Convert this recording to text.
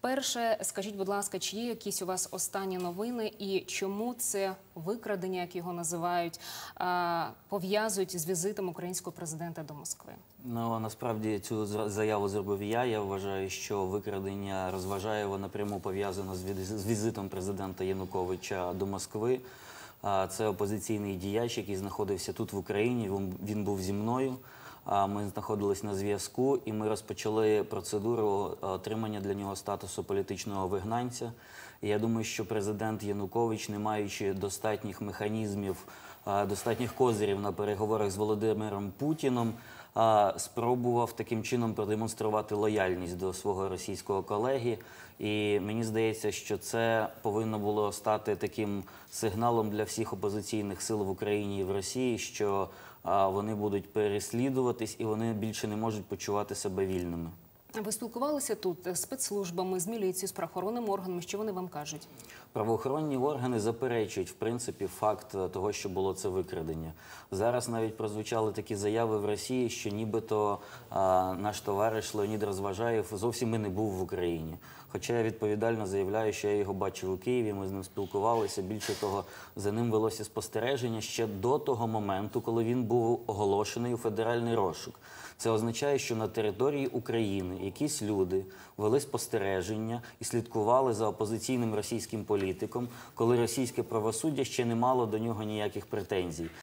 Перше, скажіть, будь ласка, чи є якісь у вас останні новини, і чому це викрадення, як його називають, пов'язують з візитом українського президента до Москви? Ну насправді цю заяву зробив я. Я вважаю, що викрадення Розважаєва напряму пов'язано з віз- з візитом президента Януковича до Москви. Це опозиційний діяч, який знаходився тут в Україні. Він був зі мною. Ми знаходились на зв'язку, і ми розпочали процедуру е, отримання для нього статусу політичного вигнанця. Я думаю, що президент Янукович, не маючи достатніх механізмів, е, достатніх козирів на переговорах з Володимиром Путіном, е, спробував таким чином продемонструвати лояльність до свого російського колеги. І мені здається, що це повинно було стати таким сигналом для всіх опозиційних сил в Україні і в Росії, що вони будуть переслідуватись і вони більше не можуть почувати себе вільними. Ви спілкувалися тут з спецслужбами, з міліцією, з правоохоронними органами. Що вони вам кажуть? Правоохоронні органи заперечують в принципі факт е, того, що було це викрадення. Зараз навіть прозвучали такі заяви в Росії, що нібито а, наш товариш Леонід Розважаєв зовсім і не був в Україні. Хоча я відповідально заявляю, що я його бачив у Києві. Ми з ним спілкувалися. Більше того, за ним велося спостереження ще до того моменту, коли він був оголошений у федеральний розшук. Це означає, що на території України якісь люди вели спостереження і слідкували за опозиційним російським політиком, коли російське правосуддя ще не мало до нього ніяких претензій.